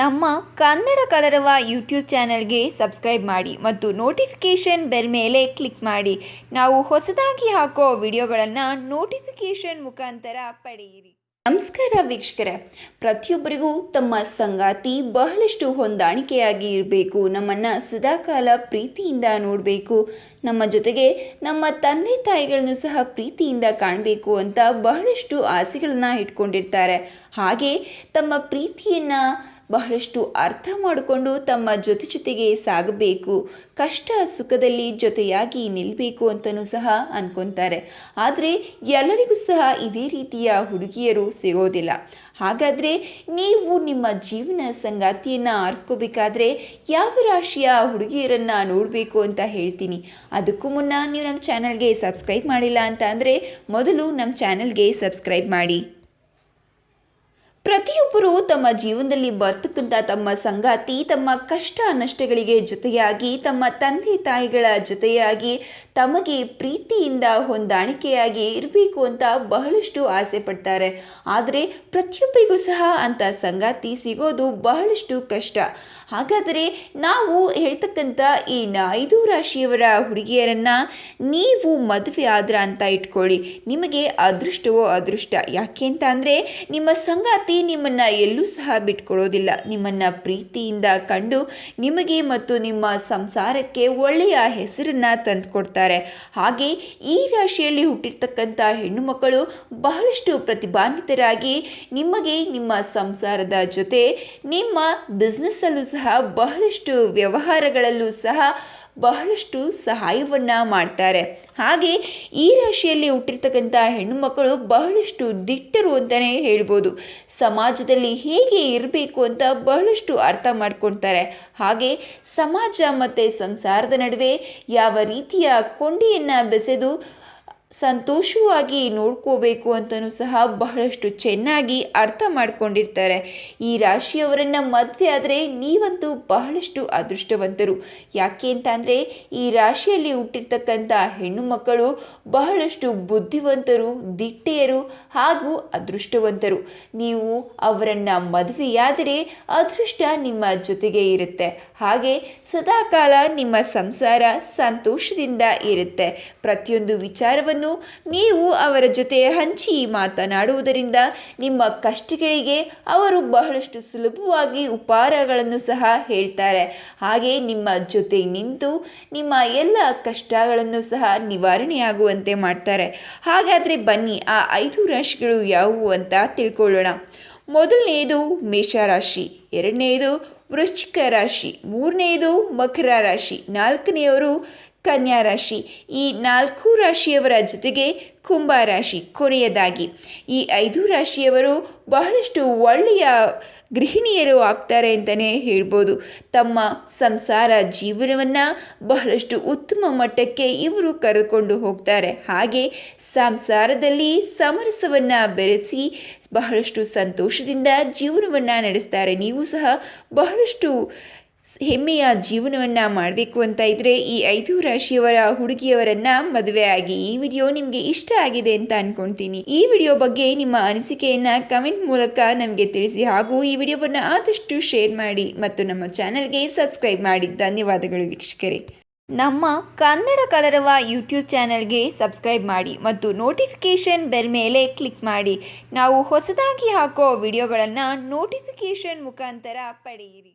ನಮ್ಮ ಕನ್ನಡ ಕಲರವ ಯೂಟ್ಯೂಬ್ ಚಾನೆಲ್ಗೆ ಸಬ್ಸ್ಕ್ರೈಬ್ ಮಾಡಿ ಮತ್ತು ನೋಟಿಫಿಕೇಷನ್ ಬೆಲ್ ಮೇಲೆ ಕ್ಲಿಕ್ ಮಾಡಿ. ನಾವು ಹೊಸದಾಗಿ ಹಾಕೋ ವಿಡಿಯೋಗಳನ್ನು ನೋಟಿಫಿಕೇಷನ್ ಮುಖಾಂತರ ಪಡೆಯಿರಿ. ನಮಸ್ಕಾರ ವೀಕ್ಷಕರೇ. ಪ್ರತಿಯೊಬ್ಬರಿಗೂ ತಮ್ಮ ಸಂಗಾತಿ ಬಹಳಷ್ಟು ಹೊಂದಾಣಿಕೆಯಾಗಿ ಇರಬೇಕು. ನಮ್ಮನ್ನು ಸದಾಕಾಲ ಪ್ರೀತಿಯಿಂದ ನೋಡಬೇಕು. ನಮ್ಮ ಜೊತೆಗೆ ನಮ್ಮ ತಂದೆ ತಾಯಿಗಳನ್ನು ಸಹ ಪ್ರೀತಿಯಿಂದ ಕಾಣಬೇಕು ಅಂತ ಬಹಳಷ್ಟು ಆಸೆಗಳನ್ನು ಇಟ್ಕೊಂಡಿರ್ತಾರೆ. ಹಾಗೆ ತಮ್ಮ ಪ್ರೀತಿಯನ್ನು ಬಹಳಷ್ಟು ಅರ್ಥ ಮಾಡಿಕೊಂಡು ತಮ್ಮ ಜೊತೆ ಜೊತೆಗೆ ಸಾಗಬೇಕು. ಕಷ್ಟ ಸುಖದಲ್ಲಿ ಜೊತೆಯಾಗಿ ನಿಲ್ಲಬೇಕು ಅಂತಲೂ ಸಹ ಅನ್ಕೊತಾರೆ. ಆದರೆ ಎಲ್ಲರಿಗೂ ಸಹ ಇದೇ ರೀತಿಯ ಹುಡುಗಿಯರು ಸಿಗೋದಿಲ್ಲ. ಹಾಗಾದರೆ ನೀವು ನಿಮ್ಮ ಜೀವನ ಸಂಗಾತಿಯನ್ನು ಆರಿಸ್ಕೋಬೇಕಾದ್ರೆ ಯಾವ ರಾಶಿಯ ಹುಡುಗಿಯರನ್ನು ನೋಡಬೇಕು ಅಂತ ಹೇಳ್ತೀನಿ. ಅದಕ್ಕೂ ಮುನ್ನ ನೀವು ನಮ್ಮ ಚಾನಲ್ಗೆ ಸಬ್ಸ್ಕ್ರೈಬ್ ಮಾಡಿಲ್ಲ ಅಂತ ಅಂದರೆ ಮೊದಲು ನಮ್ಮ ಚಾನಲ್ಗೆ ಸಬ್ಸ್ಕ್ರೈಬ್ ಮಾಡಿ. ಪ್ರತಿಯೊಬ್ಬರು ತಮ್ಮ ಜೀವನದಲ್ಲಿ ಬರ್ತಕ್ಕಂಥ ತಮ್ಮ ಸಂಗಾತಿ, ತಮ್ಮ ಕಷ್ಟ ನಷ್ಟಗಳಿಗೆ ಜೊತೆಯಾಗಿ, ತಮ್ಮ ತಂದೆ ತಾಯಿಗಳ ಜೊತೆಯಾಗಿ, ತಮಗೆ ಪ್ರೀತಿಯಿಂದ ಹೊಂದಾಣಿಕೆಯಾಗಿ ಇರಬೇಕು ಅಂತ ಬಹಳಷ್ಟು ಆಸೆ ಪಡ್ತಾರೆ. ಆದರೆ ಪ್ರತಿಯೊಬ್ಬರಿಗೂ ಸಹ ಅಂಥ ಸಂಗಾತಿ ಸಿಗೋದು ಬಹಳಷ್ಟು ಕಷ್ಟ. ಹಾಗಾದರೆ ನಾವು ಹೇಳ್ತಕ್ಕಂಥ ಈ ಐದು ರಾಶಿಯವರ ಹುಡುಗಿಯರನ್ನು ನೀವು ಮದುವೆ ಆದ್ರ ಅಂತ ಇಟ್ಕೊಳ್ಳಿ. ನಿಮಗೆ ಅದೃಷ್ಟವೋ ಅದೃಷ್ಟ. ಯಾಕೆ ಅಂತ ಅಂದರೆ ನಿಮ್ಮ ಸಂಗಾತಿ ನಿಮ್ಮನ್ನು ಎಲ್ಲೂ ಸಹ ಬಿಟ್ಕೊಡೋದಿಲ್ಲ. ನಿಮ್ಮನ್ನು ಪ್ರೀತಿಯಿಂದ ಕಂಡು ನಿಮಗೆ ಮತ್ತು ನಿಮ್ಮ ಸಂಸಾರಕ್ಕೆ ಒಳ್ಳೆಯ ಹೆಸರನ್ನು ತಂದುಕೊಡ್ತಾರೆ. ಹಾಗೆ ಈ ರಾಶಿಯಲ್ಲಿ ಹುಟ್ಟಿರ್ತಕ್ಕಂಥ ಹೆಣ್ಣು ಮಕ್ಕಳು ಬಹಳಷ್ಟು ಪ್ರತಿಭಾನ್ವಿತರಾಗಿ ನಿಮಗೆ ನಿಮ್ಮ ಸಂಸಾರದ ಜೊತೆ ನಿಮ್ಮ ಬಿಸ್ನೆಸ್ಸಲ್ಲೂ ಸಹ ಬಹಳಷ್ಟು ವ್ಯವಹಾರಗಳಲ್ಲೂ ಸಹ ಬಹಳಷ್ಟು ಸಹಾಯವನ್ನು ಮಾಡ್ತಾರೆ. ಹಾಗೆ ಈ ರಾಶಿಯಲ್ಲಿ ಹುಟ್ಟಿರ್ತಕ್ಕಂಥ ಹೆಣ್ಣು ಮಕ್ಕಳು ಬಹಳಷ್ಟು ದಿಟ್ಟರು ಅಂತಲೇ ಹೇಳ್ಬೋದು. ಸಮಾಜದಲ್ಲಿ ಹೇಗೆ ಇರಬೇಕು ಅಂತ ಬಹಳಷ್ಟು ಅರ್ಥ ಮಾಡ್ಕೊತಾರೆ. ಹಾಗೆ ಸಮಾಜ ಮತ್ತು ಸಂಸಾರದ ನಡುವೆ ಯಾವ ರೀತಿಯ ಕೊಂಡಿಯನ್ನು ಬೆಸೆದು ಸಂತೋಷವಾಗಿ ನೋಡ್ಕೋಬೇಕು ಅಂತಲೂ ಸಹ ಬಹಳಷ್ಟು ಚೆನ್ನಾಗಿ ಅರ್ಥ ಮಾಡ್ಕೊಂಡಿರ್ತಾರೆ. ಈ ರಾಶಿಯವರನ್ನು ಮದುವೆ ಆದರೆ ನೀವಂತೂ ಬಹಳಷ್ಟು ಅದೃಷ್ಟವಂತರು. ಯಾಕೆ ಅಂತ ಅಂದರೆ, ಈ ರಾಶಿಯಲ್ಲಿ ಹುಟ್ಟಿರ್ತಕ್ಕಂಥ ಹೆಣ್ಣು ಮಕ್ಕಳು ಬಹಳಷ್ಟು ಬುದ್ಧಿವಂತರು, ದಿಟ್ಟೆಯರು ಹಾಗೂ ಅದೃಷ್ಟವಂತರು. ನೀವು ಅವರನ್ನು ಮದುವೆಯಾದರೆ ಅದೃಷ್ಟ ನಿಮ್ಮ ಜೊತೆಗೆ ಇರುತ್ತೆ. ಹಾಗೆ ಸದಾಕಾಲ ನಿಮ್ಮ ಸಂಸಾರ ಸಂತೋಷದಿಂದ ಇರುತ್ತೆ. ಪ್ರತಿಯೊಂದು ವಿಚಾರವನ್ನು ನೀವು ಅವರ ಜೊತೆ ಹಂಚಿ ಮಾತನಾಡುವುದರಿಂದ ನಿಮ್ಮ ಕಷ್ಟಗಳಿಗೆ ಅವರು ಬಹಳಷ್ಟು ಸುಲಭವಾಗಿ ಉಪಹಾರಗಳನ್ನು ಸಹ ಹೇಳ್ತಾರೆ. ಹಾಗೆ ನಿಮ್ಮ ಜೊತೆ ನಿಂತು ನಿಮ್ಮ ಎಲ್ಲ ಕಷ್ಟಗಳನ್ನು ಸಹ ನಿವಾರಣೆಯಾಗುವಂತೆ ಮಾಡ್ತಾರೆ. ಹಾಗಾದರೆ ಬನ್ನಿ, ಆ ಐದು ರಾಶಿಗಳು ಯಾವುವು ಅಂತ ತಿಳ್ಕೊಳ್ಳೋಣ. ಮೊದಲನೆಯದು ಮೇಷರಾಶಿ ಎರಡನೆಯದು ವೃಶ್ಚಿಕ ರಾಶಿ ಮೂರನೆಯದು ಮಕರ ರಾಶಿ, ನಾಲ್ಕನೆಯವರು ಕನ್ಯಾ ರಾಶಿ. ಈ ನಾಲ್ಕು ರಾಶಿಯವರ ಜೊತೆಗೆ ಕುಂಭ ರಾಶಿ ಕೊನೆಯದಾಗಿ. ಈ ಐದು ರಾಶಿಯವರು ಬಹಳಷ್ಟು ಒಳ್ಳೆಯ ಗೃಹಿಣಿಯರು ಆಗ್ತಾರೆ ಅಂತಲೇ ಹೇಳ್ಬೋದು. ತಮ್ಮ ಸಂಸಾರ ಜೀವನವನ್ನು ಬಹಳಷ್ಟು ಉತ್ತಮ ಮಟ್ಟಕ್ಕೆ ಇವರು ಕರೆದುಕೊಂಡು ಹೋಗ್ತಾರೆ. ಹಾಗೆ ಸಂಸಾರದಲ್ಲಿ ಸಮರಸವನ್ನು ಬೆರೆಸಿ ಬಹಳಷ್ಟು ಸಂತೋಷದಿಂದ ಜೀವನವನ್ನು ನಡೆಸ್ತಾರೆ. ನೀವು ಸಹ ಬಹಳಷ್ಟು ಹೆಮ್ಮೆಯ ಜೀವನವನ್ನು ಮಾಡಬೇಕು ಅಂತ ಇದ್ದರೆ ಈ ಐದು ರಾಶಿಯವರ ಹುಡುಗಿಯವರನ್ನು ಮದುವೆ ಆಗಿ ಈ ವಿಡಿಯೋ ನಿಮಗೆ ಇಷ್ಟ ಆಗಿದೆ ಅಂತ ಅಂದ್ಕೊಳ್ತೀನಿ ಈ ವಿಡಿಯೋ ಬಗ್ಗೆ ನಿಮ್ಮ ಅನಿಸಿಕೆಯನ್ನು ಕಮೆಂಟ್ ಮೂಲಕ ನಮಗೆ ತಿಳಿಸಿ ಹಾಗೂ ಈ ವಿಡಿಯೋವನ್ನು ಆದಷ್ಟು ಶೇರ್ ಮಾಡಿ ಮತ್ತು ನಮ್ಮ ಚಾನಲ್ಗೆ ಸಬ್ಸ್ಕ್ರೈಬ್ ಮಾಡಿ ಧನ್ಯವಾದಗಳು ವೀಕ್ಷಕರೇ. ನಮ್ಮ ಕನ್ನಡ ಕಲರವ ಯೂಟ್ಯೂಬ್ ಚಾನಲ್ಗೆ ಸಬ್ಸ್ಕ್ರೈಬ್ ಮಾಡಿ ಮತ್ತು ನೋಟಿಫಿಕೇಷನ್ ಬೆಲ್ ಮೇಲೆ ಕ್ಲಿಕ್ ಮಾಡಿ. ನಾವು ಹೊಸದಾಗಿ ಹಾಕೋ ವಿಡಿಯೋಗಳನ್ನು ನೋಟಿಫಿಕೇಷನ್ ಮುಖಾಂತರ ಪಡೆಯಿರಿ.